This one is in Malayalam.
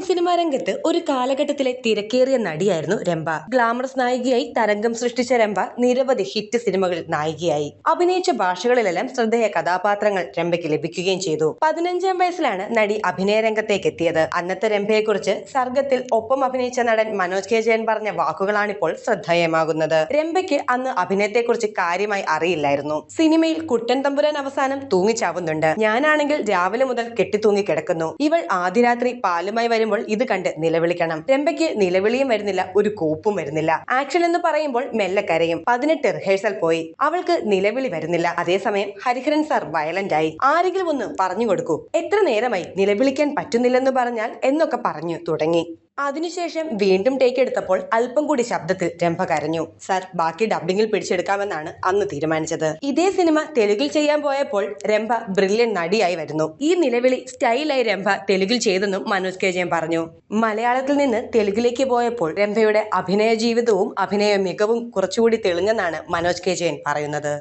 സിനിമാ രംഗത്ത് ഒരു കാലഘട്ടത്തിലെ തിരക്കേറിയ നടിയായിരുന്നു രംഭ. ഗ്ലാമറസ് നായികയായി തരംഗം സൃഷ്ടിച്ച രംഭ നിരവധി ഹിറ്റ് സിനിമകളിൽ നായികയായി. അഭിനയിച്ച ഭാഷകളിലെല്ലാം ശ്രദ്ധേയ കഥാപാത്രങ്ങൾ രംഭയ്ക്ക് ലഭിക്കുകയും ചെയ്തു. പതിനഞ്ചാം വയസ്സിലാണ് നടി അഭിനയ രംഗത്തേക്ക് എത്തിയത്. അന്നത്തെ രംഭയെക്കുറിച്ച് സർഗത്തിൽ ഒപ്പം അഭിനയിച്ച നടൻ മനോജ് കെ ജയൻ പറഞ്ഞ വാക്കുകളാണിപ്പോൾ ശ്രദ്ധേയമാകുന്നത്. രംഭയ്ക്ക് അന്ന് അഭിനയത്തെക്കുറിച്ച് കാര്യമായി അറിയില്ലായിരുന്നു. സിനിമയിൽ കുട്ടൻ തമ്പുരാൻ അവസാനം തൂങ്ങിച്ചാവുന്നുണ്ട്. ഞാനാണെങ്കിൽ രാവിലെ മുതൽ കെട്ടിത്തൂങ്ങി കിടക്കുന്നു. ഇവൾ ആദ്യ രാത്രി പാലുമായി വരുമ്പോൾ ഇത് കണ്ട് നിലവിളിക്കണം. രംഭയ്ക്ക് നിലവിളിയും വരുന്നില്ല ഒരു കോപ്പും വരുന്നില്ല. ആക്ഷൻ എന്ന് പറയുമ്പോൾ മെല്ലെ കരയും. പതിനെട്ട് റിഹേഴ്സൽ പോയി. അവൾക്ക് നിലവിളി വരുന്നില്ല. അതേസമയം ഹരിഹരൻ സാർ വയലന്റ് ആയി. ആരെങ്കിലും ഒന്ന് പറഞ്ഞു കൊടുക്കൂ. എത്ര നേരമായി നിലവിളിക്കാൻ പറ്റുന്നില്ലെന്ന് പറഞ്ഞാൽ എന്നൊക്കെ പറഞ്ഞു തുടങ്ങി. അതിനുശേഷം വീണ്ടും ടേക്ക് എടുത്തപ്പോൾ അല്പം കൂടി ശബ്ദത്തിൽ രംഭ കരഞ്ഞു. സർ ബാക്കി ഡബിങ്ങിൽ പിടിച്ചെടുക്കാമെന്നാണ് അന്ന് തീരുമാനിച്ചത്. ഇതേ സിനിമ തെലുഗിൽ ചെയ്യാൻ പോയപ്പോൾ രംഭ ബ്രില്യൻ നടിയായി വരുന്നു. ഈ നിലവിളി സ്റ്റൈലായി രംഭ തെലുഗിൽ ചെയ്തെന്നും മനോജ് കെ ജയൻ പറഞ്ഞു. മലയാളത്തിൽ നിന്ന് തെലുങ്കിലേക്ക് പോയപ്പോൾ രംഭയുടെ അഭിനയ ജീവിതവും അഭിനയ മികവും കുറച്ചുകൂടി തെളിഞ്ഞെന്നാണ് മനോജ് കെ ജയൻ പറയുന്നത്.